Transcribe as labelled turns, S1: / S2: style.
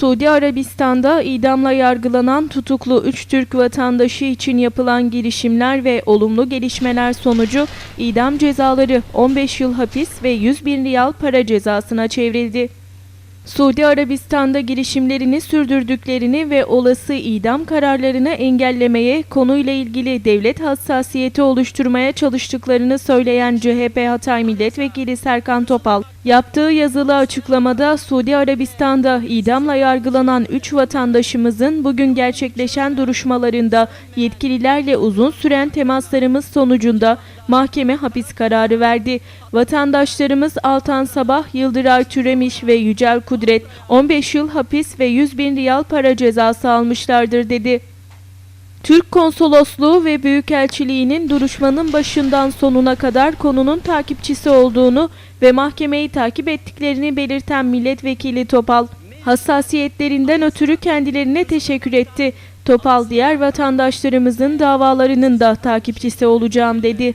S1: Suudi Arabistan'da idamla yargılanan tutuklu 3 Türk vatandaşı için yapılan girişimler ve olumlu gelişmeler sonucu idam cezaları 15 yıl hapis ve 100 bin riyal para cezasına çevrildi. Suudi Arabistan'da girişimlerini sürdürdüklerini ve olası idam kararlarını engellemeye, konuyla ilgili devlet hassasiyeti oluşturmaya çalıştıklarını söyleyen CHP Hatay Milletvekili Serkan Topal, yaptığı yazılı açıklamada Suudi Arabistan'da idamla yargılanan 3 vatandaşımızın bugün gerçekleşen duruşmalarında yetkililerle uzun süren temaslarımız sonucunda mahkeme hapis kararı verdi. Vatandaşlarımız Altan Sabah, Yıldıray Türemiş ve Yücel Kudret 15 yıl hapis ve 100 bin riyal para cezası almışlardır dedi. Türk Konsolosluğu ve Büyükelçiliği'nin duruşmanın başından sonuna kadar konunun takipçisi olduğunu ve mahkemeyi takip ettiklerini belirten milletvekili Topal, hassasiyetlerinden ötürü kendilerine teşekkür etti. Topal diğer vatandaşlarımızın davalarının da takipçisi olacağım dedi.